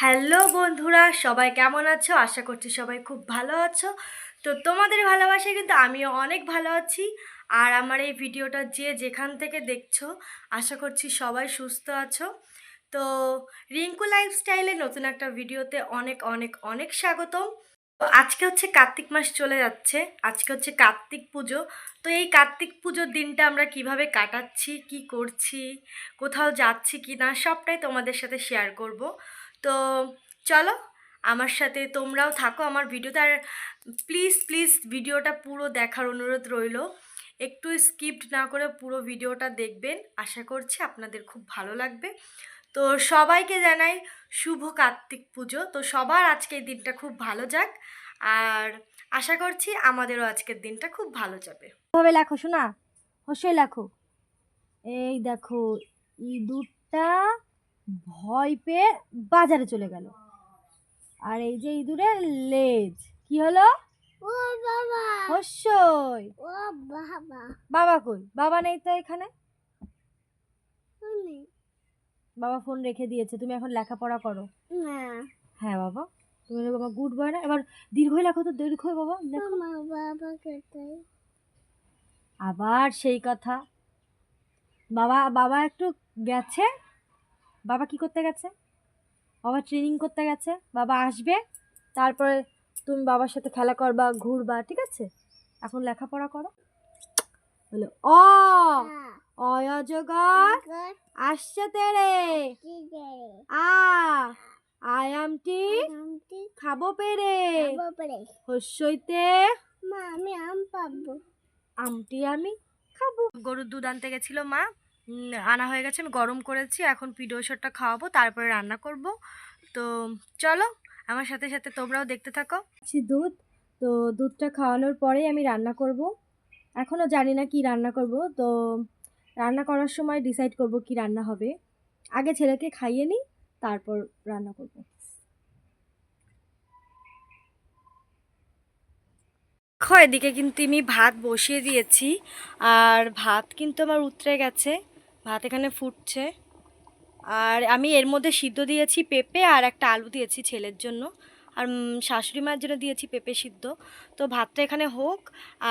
Hello বন্ধুরা, সবাই কেমন আছো? আশা করছি সবাই খুব ভালো আছো। তো তোমাদের ভালোবাসায় কিন্তু আমিও অনেক ভালো আছি। আর আমার এই ভিডিওটা যে যেখান থেকে দেখছ, আশা করছি সবাই সুস্থ আছো। তো রিঙ্কু লাইফস্টাইলে নতুন একটা ভিডিওতে অনেক অনেক অনেক স্বাগতম। তো আজকে হচ্ছে কার্তিক মাস চলে যাচ্ছে। আজকে হচ্ছে কার্তিক পুজো। তো এই কার্তিক পুজোর দিনটা আমরা কীভাবে কাটাচ্ছি, কি করছি, কোথাও যাচ্ছি কি না সবটাই তোমাদের সাথে শেয়ার করব। তো চলো আমার সাথে তোমরাও থাকো আমার ভিডিওতে। আর প্লিজ প্লিজ ভিডিওটা পুরো দেখার অনুরোধ রইল। একটু স্কিপ্ট না করে পুরো ভিডিওটা দেখবেন। আশা করছি আপনাদের খুব ভালো লাগবে। তো সবাইকে জানাই শুভ কার্তিক পুজো। তো সবার আজকের দিনটা খুব ভালো যাক। আর আশা করছি আমাদেরও আজকের দিনটা খুব ভালো যাবে। ভাবে লেখো শোনা হসই লেখো। এই দেখো, ইঁদুরটা ভয় পেয়ে বাজারে চলে গেল। আর এই যে ইঁদুরের লেজ। কি হলো? ও বাবা। হসই ও বাবা। বাবা কই? বাবা নেই তো এখানে? বাবা ফোন রেখে দিয়েছে তুমি এখন লেখাপড়া করো। না। হ্যাঁ বাবা তুমি বাবা গুড বয় না? এবার দীর্ঘই লেখো তো দীর্ঘই বাবা লেখো। বাবা কোথায়? আবার সেই কথা। বাবা বাবা একটু গেছে? বাবা কি করতে গেছে? বাবা ট্রেনিং করতে গেছে। বাবা আসবে তারপরে তুমি বাবার সাথে খেলা করবা ঘুরবা ঠিক আছে? এখন লেখাপড়া করো। বলে অ অয়জগর আসছে তেরে। আ আয়ামটি খাব পেরে। হস্যইতে। মা আমি আম পাবো। আমটি আমি খাব। গরুর দুধ আনতে গেছিল মা। আনা হয়ে গেছে আমি গরম করেছি এখন পিডিওশরটা খাওয়াবো তারপরে রান্না করব। তো চলো আমার সাথে সাথে তোমরাও দেখতে থাকো। দুধ তো দুধটা খাওয়ানোর পরেই আমি রান্না করব। এখনও জানি না কি রান্না করব তো রান্না করার সময় ডিসাইড করব কি রান্না হবে। আগে ছেলেকে খাইয়ে নিই তারপর রান্না করব। এদিকে কিন্তু আমি ভাত বসিয়ে দিয়েছি আর ভাত কিন্তু আমার উতরে গেছে। ভাত এখানে ফুটছে। আর আমি এর মধ্যে সিদ্ধ দিয়েছি পেঁপে আর একটা আলু দিয়েছি ছেলের জন্য। আর শাশুড়ি মায়ের জন্য দিয়েছি পেঁপে সিদ্ধ। তো ভাতটা এখানে হোক।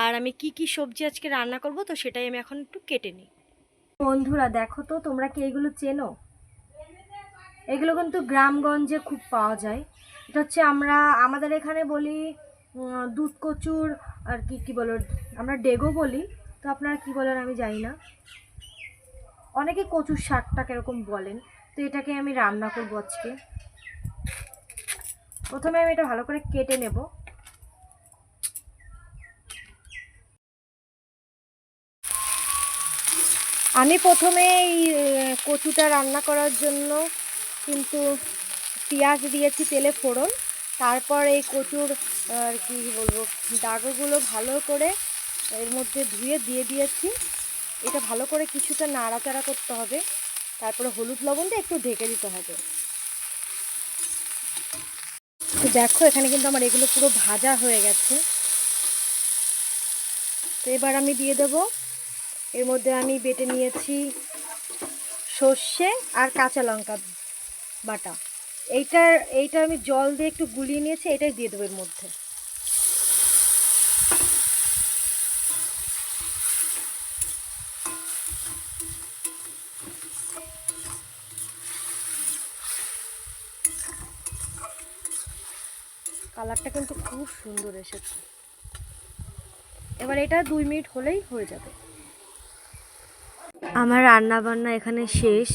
আর আমি কি কি সবজি আজকে রান্না করব, তো সেটাই আমি এখন একটু কেটে নিই। বন্ধুরা, দেখো তো, তোমরা কি এগুলো চেনো? এগুলো কিন্তু গ্রামগঞ্জে খুব পাওয়া যায়। এটা হচ্ছে আমরা, আমাদের এখানে বলি দুধ কচুর আর কি কি বলো, আমরা ডেগো বলি। তো আপনারা কি বলেন আমি জানি না। অনেকে কচুর শাকটা এরকম বলেন। তো এটাকে আমি রান্না করব আজকে। প্রথমে আমি এটা ভালো করে কেটে নেব। আমি প্রথমে এই কচুটা রান্না করার জন্য কিন্তু পেঁয়াজ দিয়েছি তেলে ফোড়ন। তারপর এই কচুর, আর কি বলব ডাগগুলো ভালো করে এর মধ্যে ধুয়ে দিয়ে দিয়েছি। এটা ভালো করে কিছুটা নাড়াচাড়া করতে হবে। তারপরে হলুদ লবণ দিয়ে একটু ঢেকে দিতে হবে। তো দেখো, এখানে কিন্তু আমার এগুলো পুরো ভাজা হয়ে গেছে। তো এবার আমি দিয়ে দেবো। এর মধ্যে আমি বেটে নিয়েছি সর্ষে আর কাঁচা লঙ্কা বাটা। এইটার, এইটা আমি জল দিয়ে একটু গুলিয়ে নিয়েছি, এটাই দিয়ে দেবো এর মধ্যে। কালারটা কিন্তু খুব সুন্দর এসেছে। এবার এটা দুই মিনিট হলেই হয়ে যাবে। আমার রান্না বান্না এখানে শেষ।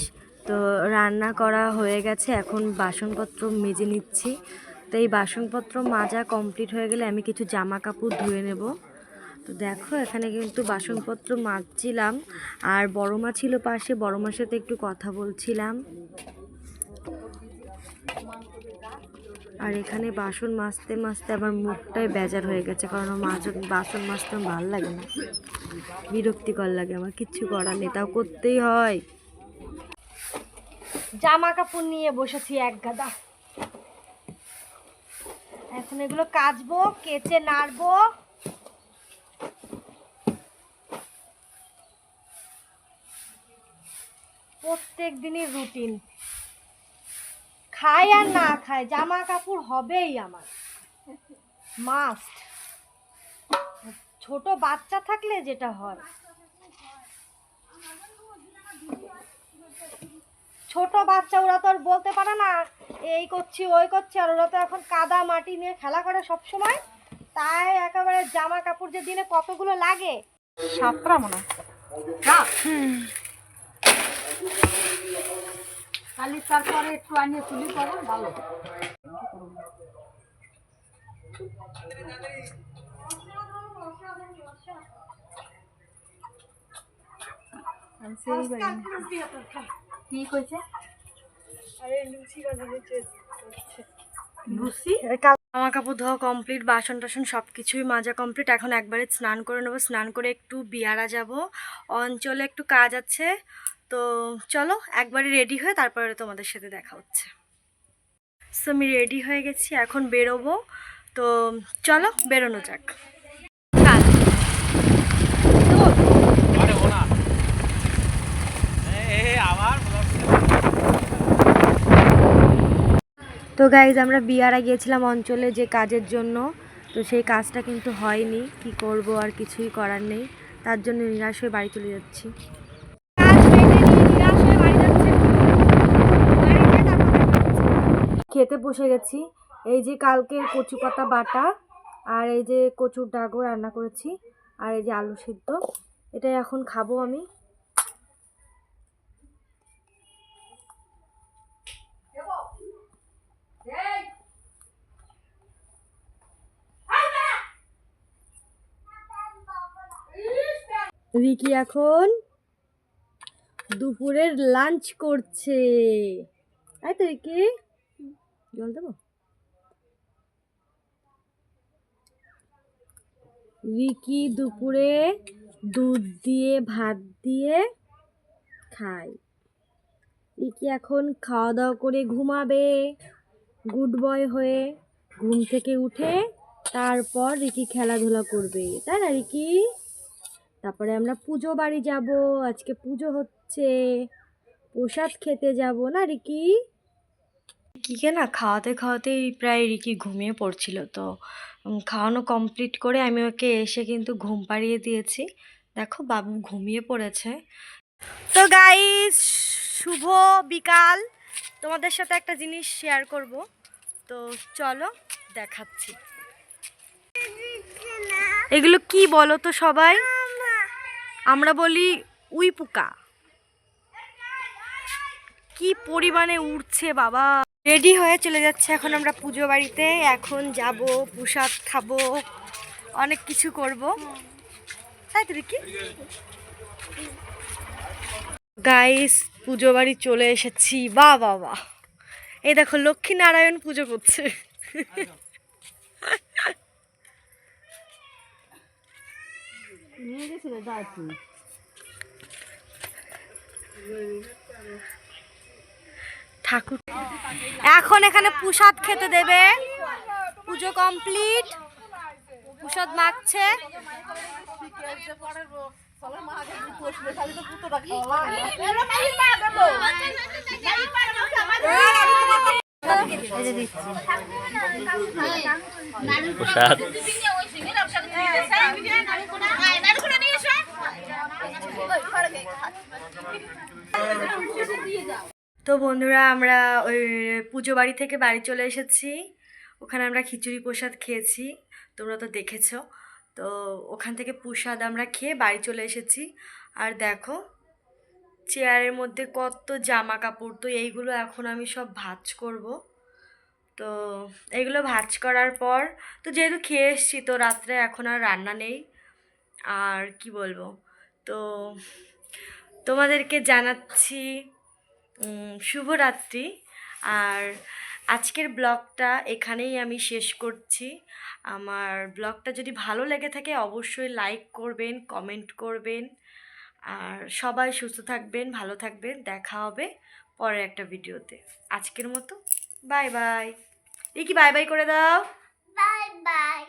তো রান্না করা হয়ে গেছে, এখন বাসনপত্র মেজে নিচ্ছি। তো এই বাসনপত্র মাজা কমপ্লিট হয়ে গেলে আমি কিছু জামা কাপড় ধুয়ে নেব। তো দেখো, এখানে কিন্তু বাসনপত্র মাজছিলাম। আর বড় মা ছিল পাশে বড় মার সাথে একটু কথা বলছিলাম। আর এখানে বাসন মাজতে মাজতে আমার মুখটাই বেজার হয়ে গেছে, কারণ আমার বাসন মাজতে আমার ভালো লাগে না। বিরক্তিকর লাগে, আমার কিচ্ছু করার নেই, তাও করতেই হয়। জামা কাপড় নিয়ে বসেছি এক গাদা। এখন এগুলো কাচবো, কেচে নাড়বো। প্রত্যেক দিনই রুটিন। খাই আর না খাই জামা কাপড় হবেই আমার। মাস্ট ছোট বাচ্চা থাকলে যেটা হয়। ছোট বাচ্চা ওরা তো আর বলতে পারে না এই করছি ওই করছি আর ওরা তো এখন কাদা মাটি নিয়ে খেলা করে সব সময় তাই একেবারে জামা কাপড় যে দিনে কতগুলো লাগে? সাতটা মনে হয়। খালি তারপরে একটু আনিয়ে তুলি পরে ভালো। কি কইছে? লুচি জামা কাপড় ধোয়া কমপ্লিট বাসন টাসন সব কিছুই মাজা কমপ্লিট এখন একবারে স্নান করে নেব। স্নান করে একটু বিয়ারা যাব। অঞ্চলে একটু কাজ আছে। তো চলো একবারে রেডি হয়ে তারপরে তোমাদের সাথে দেখা হচ্ছে। সো আমি রেডি হয়ে গেছি এখন বেরোবো। তো চলো বেরোনো যাক। তো গাইজ আমরা বিয়ারা গিয়েছিলাম অঞ্চলে যে কাজের জন্য। তো সেই কাজটা কিন্তু হয়নি। কি করব আর কিছুই করার নেই। তার জন্য নিরাশ হয়ে বাড়ি চলে যাচ্ছি। খেতে বসে গেছি। এই যে কালকের কচু পাতা বাটা আর এই যে কচুর ডাগো রান্না করেছি আর এই যে আলু সিদ্ধ। এটা এখন খাব আমি। রিকি এখন দুপুরের লাঞ্চ করছে। তাই তো, রিকি? জল দেবো? রিকি দুপুরে দুধ দিয়ে, ভাত দিয়ে খায়। রিকি এখন খাওয়া দাওয়া করে ঘুমাবে। গুড বয় হয়ে ঘুম থেকে উঠে তারপর রিকি খেলাধুলা করবে। তাই না, রিকি? তারপরে আমরা পুজো বাড়ি যাব। আজকে পুজো হচ্ছে। প্রসাদ খেতে যাব, না রিকি? রিকিকে না খাওয়াতে খাওয়াতেই প্রায় রিকি ঘুমিয়ে পড়ছিল। তো খাওয়ানো কমপ্লিট করে আমি ওকে এসে কিন্তু ঘুম পাড়িয়ে দিয়েছি। দেখো বাবু ঘুমিয়ে পড়েছে। তো গাইস শুভ বিকাল। তোমাদের সাথে একটা জিনিস শেয়ার করব। তো চলো, দেখাচ্ছি। এগুলো কি বলো তো সবাই? আমরা বলি উই পোকা কি পরিমাণে উড়ছে বাবা। রেডি হয়ে চলে যাচ্ছে এখন আমরা পুজো বাড়িতে। এখন যাব, প্রসাদ খাব, অনেক কিছু করব। তাই তো কি গাইস পুজো বাড়ি চলে এসেছি। বা বাবা এই দেখো লক্ষ্মী নারায়ণ পুজো করছে। নিয়ে ঠাকুর। এখন এখানে প্রসাদ খেতে দেবে। পুজো কমপ্লিট। প্রসাদ মাখছে। প্রসাদ। তো বন্ধুরা, আমরা ওই পুজো বাড়ি থেকে বাড়ি চলে এসেছি। ওখানে আমরা খিচুড়ি প্রসাদ খেয়েছি, তোমরা তো দেখেছ। তো ওখান থেকে প্রসাদ আমরা খেয়ে বাড়ি চলে এসেছি। আর দেখো, চেয়ারের মধ্যে কত জামা কাপড় তো এইগুলো এখন আমি সব ভাজ করব। তো এইগুলো ভাজ করার পর, তো যেহেতু খেয়ে এসছি, তো রাত্রে এখন আর রান্না নেই। আর কি বলব? তো তোমাদেরকে জানাচ্ছি শুভরাত্রি। আর আজকের ব্লগটা এখানেই আমি শেষ করছি। আমার ব্লগটা যদি ভালো লেগে থাকে অবশ্যই লাইক করবেন, কমেন্ট করবেন। আর সবাই সুস্থ থাকবেন, ভালো থাকবেন। দেখা হবে পরের একটা ভিডিওতে। আজকের মতো, বাই বাই। কি বাই বাই করে দাও। Bye bye.